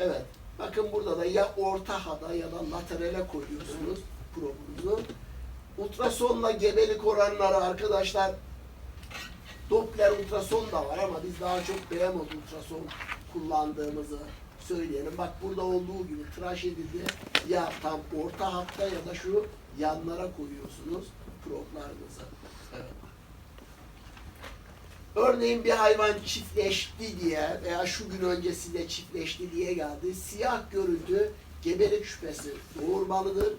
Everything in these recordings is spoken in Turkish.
Evet. Bakın burada da ya orta hada ya da laterale koyuyorsunuz probunuzu. Ultrasonla gebelik oranları arkadaşlar Doppler ultrason da var ama biz daha çok BMOD ultrason kullandığımızı söyleyelim. Bak burada olduğu gibi tıraş edildi. Ya tam orta hatta ya da şu yanlara koyuyorsunuz problarınızı. Örneğin bir hayvan çiftleşti diye veya şu gün öncesinde çiftleşti diye geldi. Siyah görüntü gebelik şüphesi doğurmalıdır.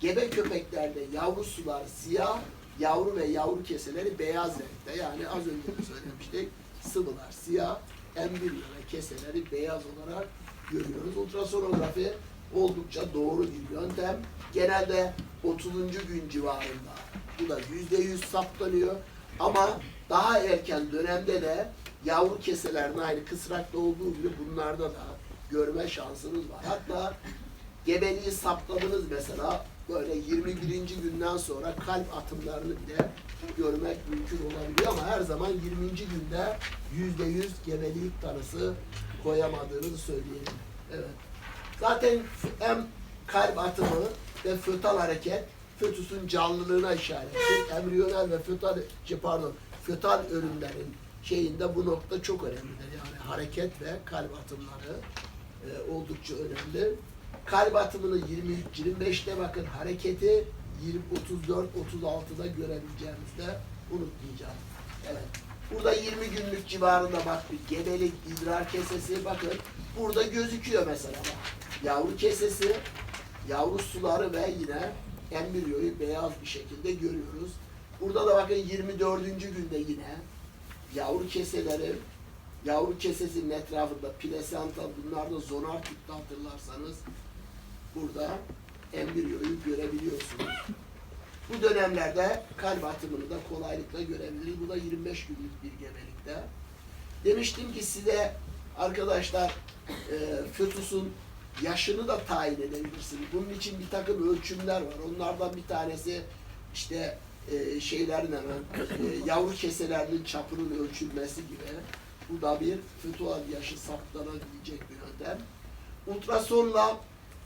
Gebe köpeklerde yavru sular siyah, yavru ve yavru keseleri beyaz renkte. Yani az önce de söylemiştik. Sıvılar siyah, embriyo ve keseleri beyaz olarak görüyoruz. Ultrasonografi oldukça doğru bir yöntem. Genelde 30. gün civarında bu da %100 saptanıyor. Ama daha erken dönemde de yavru keselerin aynı kısrakta olduğu gibi bunlarda da görme şansınız var. Hatta gebeliği saptadınız mesela böyle 21. günden sonra kalp atımlarını bile görmek mümkün olabiliyor ama her zaman 20. günde %100 gebelik tanısı koyamadığınızı söyleyelim. Evet. Zaten hem kalp atımı ve fötal hareket fötüsün canlılığına işarettir. Embriyonel ve fötal, şey pardon, fötal ölümlerin şeyinde bu nokta çok önemlidir. Yani hareket ve kalp atımları e, oldukça önemli. Kalp atımını 23-25'te bakın hareketi 34-36'da görebileceğimizde unutmayacağız. Evet. Burada 20 günlük civarında bak bir gebelik, idrar kesesi bakın. Burada gözüküyor mesela bak. Yavru kesesi, yavru suları ve yine embriyoyu beyaz bir şekilde görüyoruz. Burada da bakın 24. günde yine yavru keseleri, yavru kesesinin etrafında plasenta bunlar da zonar tipte hatırlarsanız burada embriyoyu görebiliyorsunuz. Bu dönemlerde kalp atımını da kolaylıkla görebiliriz. Bu da 25 günlük bir gebelikte. Demiştim ki size arkadaşlar e, fötüsün yaşını da tayin edebilirsiniz. Bunun için bir takım ölçümler var. Onlardan bir tanesi işte e, şeylerin hemen e, yavru keselerinin çapının ölçülmesi gibi. Bu da bir fötual yaşı saptanabilecek bir yöntem. Ultrasonla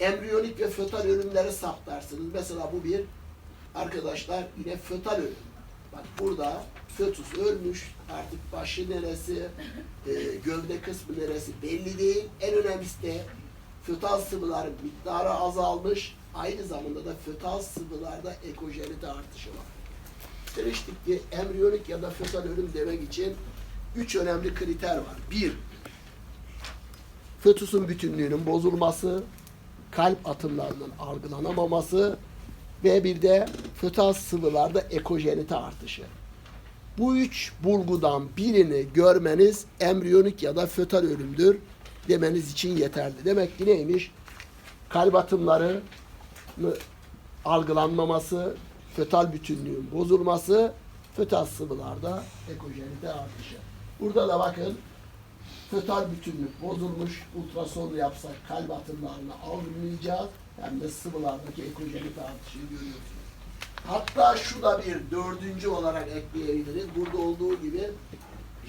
embriyonik ve fötal ölümleri saptarsınız. Mesela bu bir arkadaşlar yine fötal ölüm. Bak burada fötüs ölmüş. Artık başı neresi, e, gövde kısmı neresi belli değil. En önemlisi de fötal sıvıların miktarı azalmış. Aynı zamanda da fötal sıvılarda ekojenite artışı var. Demiştik ki embriyonik ya da fötal ölüm demek için üç önemli kriter var. Bir, fötüsün bütünlüğünün bozulması, kalp atımlarının algılanamaması ve bir de fötal sıvılarda ekojenite artışı. Bu üç bulgudan birini görmeniz embriyonik ya da fötal ölümdür demeniz için yeterli. Demek ki neymiş? Kalp atımları algılanmaması, fötal bütünlüğün bozulması, fötal sıvılarda ekojenite artışı. Burada da bakın fötal bütünlük bozulmuş. Ultrason yapsak kalp atımlarını algılayacağız. Hem de sıvılardaki ekojenite artışını görüyorsunuz. Hatta şu da bir dördüncü olarak ekleyebiliriz. Burada olduğu gibi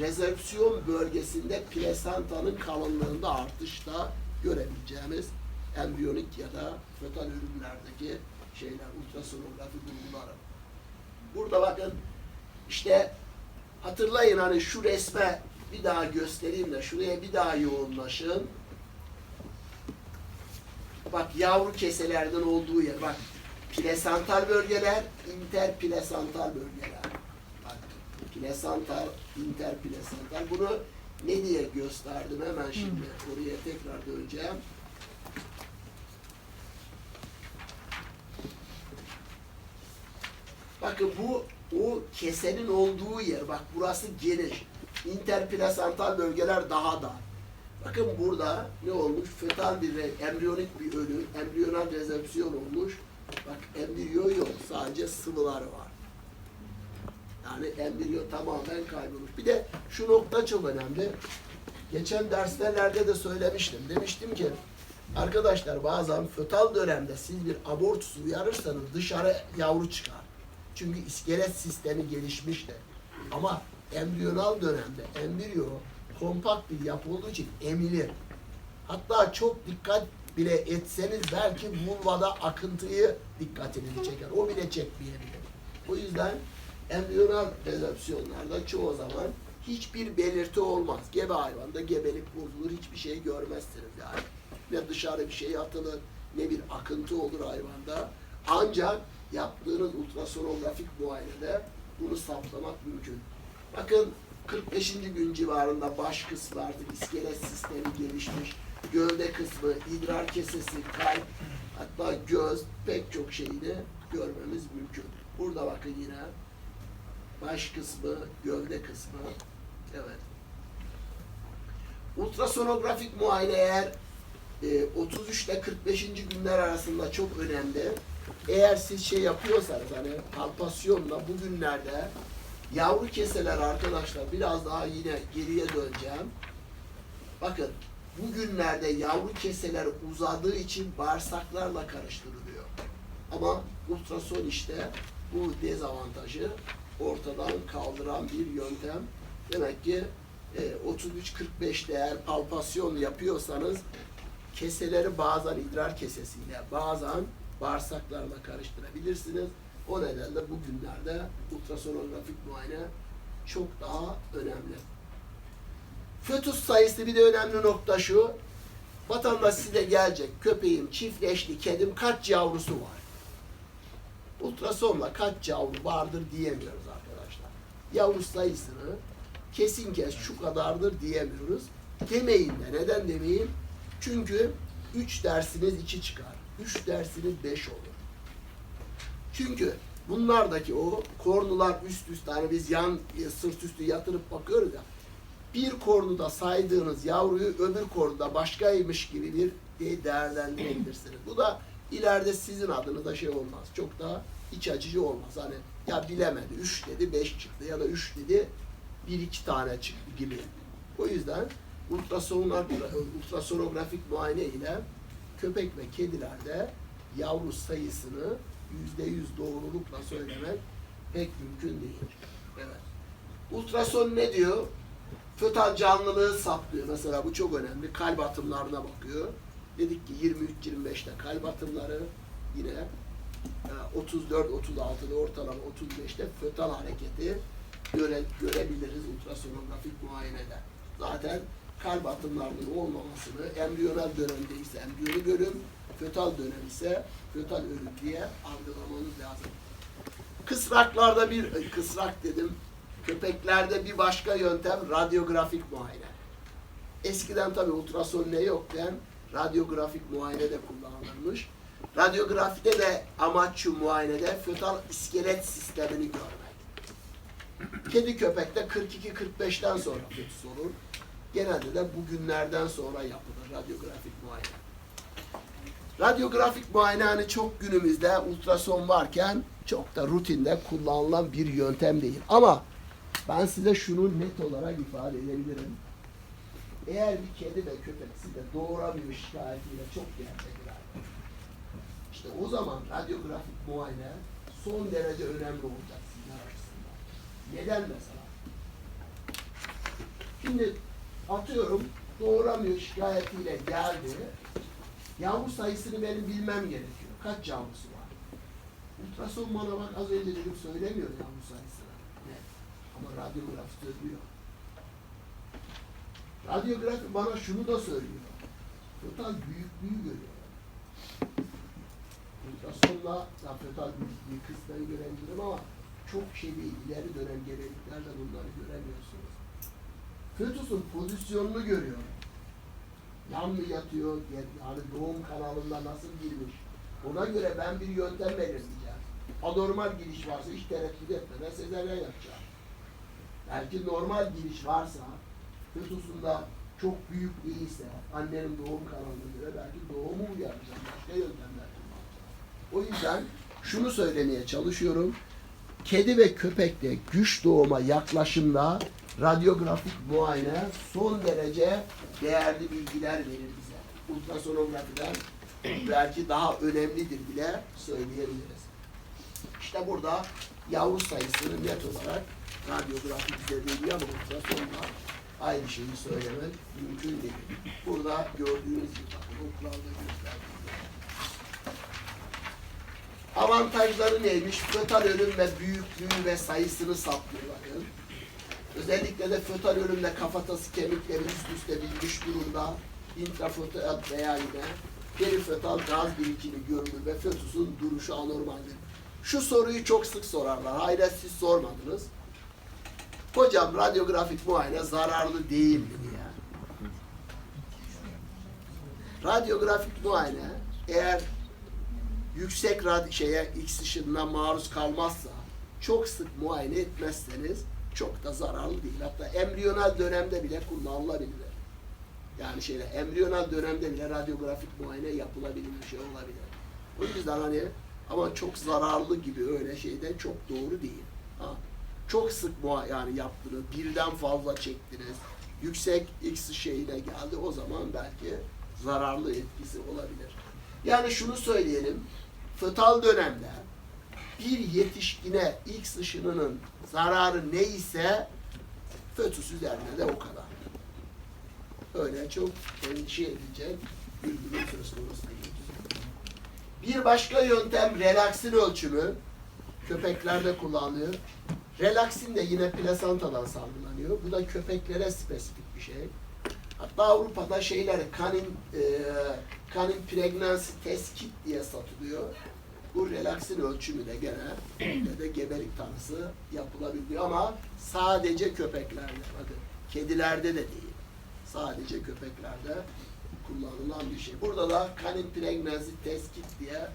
rezepsiyon bölgesinde plasentanın kalınlığında artış da görebileceğimiz embriyonik ya da fetal ürünlerdeki şeyler, ultrasonografi bulguları. Burada bakın işte hatırlayın hani şu resme bir daha göstereyim de şuraya bir daha yoğunlaşın. Bak yavru keselerden olduğu yer. Bak plasental bölgeler, interplasental bölgeler. Bak plasental, interplasental. Bunu ne diye gösterdim hemen şimdi. Oraya tekrar döneceğim. Bakın bu o kesenin olduğu yer. Bak burası geniş. Interplasental bölgeler daha dar. Bakın burada ne olmuş? Fetal bir embriyonik bir ölü, embriyonal rezepsiyon olmuş. Bak embriyo yok. Sadece sıvılar var. Yani embriyo tamamen kaybolmuş. Bir de şu nokta çok önemli. Geçen derslerde de söylemiştim. Demiştim ki arkadaşlar bazen fetal dönemde siz bir abortus uyarırsanız dışarı yavru çıkar. Çünkü iskelet sistemi gelişmiştir. Ama embriyonal dönemde embriyo kompakt bir yapı olduğu için emilir. Hatta çok dikkat bile etseniz belki vulvada akıntıyı dikkatinizi çeker. O bile çekmeyebilir. O yüzden embriyonal rezepsiyonlarda çoğu zaman hiçbir belirti olmaz. Gebe hayvanda gebelik bozulur, hiçbir şey görmezsiniz yani. Ne dışarı bir şey atılır, ne bir akıntı olur hayvanda. Ancak yaptığınız ultrasonografik muayenede bunu saptamak mümkün. Bakın 45. gün civarında baş kısmı artık iskelet sistemi gelişmiş, gövde kısmı, idrar kesesi, kalp, hatta göz pek çok şeyini görmemiz mümkün. Burada bakın yine baş kısmı, gövde kısmı. Evet. Ultrasonografik muayene eğer e, 33 ile 45. günler arasında çok önemli. Eğer siz şey yapıyorsanız hani palpasyonla bugünlerde yavru keseler arkadaşlar biraz daha yine geriye döneceğim. Bakın bugünlerde yavru keseler uzadığı için bağırsaklarla karıştırılıyor. Ama ultrason işte bu dezavantajı ortadan kaldıran bir yöntem. Demek ki e, 33-45'te eğer palpasyon yapıyorsanız keseleri bazen idrar kesesiyle, bazen bağırsaklarla karıştırabilirsiniz. O nedenle bugünlerde ultrasonografik muayene çok daha önemli. Fötüs sayısı bir de önemli nokta şu. Vatandaş size gelecek, köpeğim, çiftleşti, kedim kaç yavrusu var? Ultrasonla kaç yavru vardır diyemiyoruz arkadaşlar. Yavru sayısını kesin kes şu kadardır diyemiyoruz. Demeyin de. Neden demeyin? Çünkü 3 dersiniz 2 çıkar. 3 dersiniz 5 olur. Çünkü bunlardaki o kornular üst üste hani biz yan sırt üstü yatırıp bakıyoruz ya bir kornuda saydığınız yavruyu öbür kornuda başkaymış gibi bir de- değerlendirebilirsiniz. Bu da ileride sizin adınıza şey olmaz. Çok daha iç açıcı olmaz. Hani ya bilemedi 3 dedi 5 çıktı ya da 3 dedi 1 2 tane çıktı gibi. O yüzden ultrasonogra- ultrasonografik muayene ile köpek ve kedilerde yavru sayısını yüzde yüz doğrulukla söylemek pek mümkün değil. Evet. Ultrason ne diyor? Fötal canlılığı saplıyor. Mesela bu çok önemli. Kalp atımlarına bakıyor. Dedik ki 23-25'te kalp atımları yine e, 34-36'da ortalama 35'te fötal hareketi göre, görebiliriz ultrasonografik muayenede. Zaten kalp atımlarının olmamasını embriyonal dönemde ise embriyonu görüm, fötal dönem ise fötal ölüm diye algılamamız lazım. Kısraklarda bir, e, kısrak dedim, köpeklerde bir başka yöntem radyografik muayene. Eskiden tabi ultrason ne yokken radyografik muayene de kullanılmış. Radyografide de amaç şu muayenede fötal iskelet sistemini görmek. Kedi köpekte 42-45'ten sonra fetüs olur. Genelde de bugünlerden sonra yapılır radyografik muayene. Radyografik muayene hani çok günümüzde ultrason varken çok da rutinde kullanılan bir yöntem değil. Ama ben size şunu net olarak ifade edebilirim. Eğer bir kedi ve köpek size doğuramıyor şikayetiyle çok gerçekler. İşte o zaman radyografik muayene son derece önemli olacak sizler açısından. Neden mesela? Şimdi atıyorum doğuramıyor şikayetiyle geldi. Yavru sayısını benim bilmem gerekiyor. Kaç yavrusu var? Ultrason bana bak az önce dedim söylemiyor yavru sayısını. Ne? Ama radyografi söylüyor. Radyografi bana şunu da söylüyor. Total büyüklüğü görüyor. Ultrasonla total büyüklüğü kısmen görebilirim ama çok şey değil. İleri dönem gebeliklerde bunları göremiyorsunuz. Fötüsün pozisyonunu görüyor. Yan mı yatıyor, yani doğum kanalında nasıl girmiş. Ona göre ben bir yöntem belirleyeceğim. Anormal giriş varsa hiç tereddüt etmeden sezaryen yapacağım. Belki normal giriş varsa, fötüsünde çok büyük değilse, annenin doğum kanalına göre belki doğumu uyaracağım. Başka yöntemler kullanacağım. O yüzden şunu söylemeye çalışıyorum. Kedi ve köpekte güç doğuma yaklaşımda radyografik muayene son derece değerli bilgiler verir bize. Ultrasonografiden belki daha önemlidir bile söyleyebiliriz. İşte burada yavru sayısını net olarak radyografi bize veriyor ultrasonla aynı şeyi söylemek mümkün değil. Burada gördüğünüz gibi bakın oklarda gösterdiğim. Avantajları neymiş? Fötal ölüm ve büyüklüğü ve sayısını saplıyor bakın. Özellikle de fötal ölümde kafatası kemikleri üst üste binmiş durumda. Intrafötal veya yine perifötal gaz birikimi görülür ve fötüsün duruşu anormaldir. Şu soruyu çok sık sorarlar. Hayır siz sormadınız. Hocam radyografik muayene zararlı değil mi diye. Radyografik muayene eğer yüksek rad şeye X ışınına maruz kalmazsa çok sık muayene etmezseniz çok da zararlı değil. Hatta embriyonal dönemde bile kullanılabilir. Yani şeyle embriyonal dönemde bile radyografik muayene yapılabilir bir şey olabilir. O yüzden hani ama çok zararlı gibi öyle şeyden çok doğru değil. Ha. Çok sık mua yani yaptınız, birden fazla çektiniz, yüksek X şeyine geldi o zaman belki zararlı etkisi olabilir. Yani şunu söyleyelim, fötal dönemde bir yetişkine X ışınının zararı neyse fötüs üzerine de o kadar. Öyle çok endişe edilecek bir durum söz konusu. Bir başka yöntem relaksin ölçümü. Köpeklerde kullanılıyor. Relaksin de yine plasantadan salgılanıyor. Bu da köpeklere spesifik bir şey. Hatta Avrupa'da şeyler kanin e, kanin pregnancy test kit diye satılıyor. Bu relaksin ölçümü de gene ya da gebelik tanısı yapılabiliyor ama sadece köpeklerde bakın kedilerde de değil. Sadece köpeklerde kullanılan bir şey. Burada da kanin pregnancy test kit diye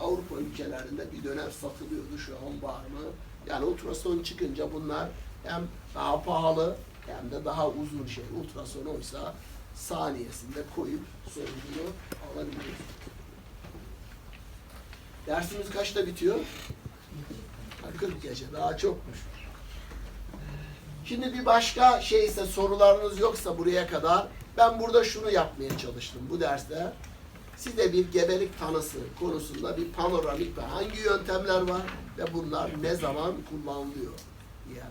Avrupa ülkelerinde bir dönem satılıyordu şu an var mı? Yani ultrason çıkınca bunlar hem daha pahalı hem de daha uzun şey. Ultrason oysa saniyesinde koyup sonucunu alabiliyoruz. Dersimiz kaçta bitiyor? Ha, 40 gece. Daha çokmuş. Şimdi bir başka şey ise sorularınız yoksa buraya kadar ben burada şunu yapmaya çalıştım bu derste. Size bir gebelik tanısı konusunda bir panoramik ve hangi yöntemler var ve bunlar ne zaman kullanılıyor diye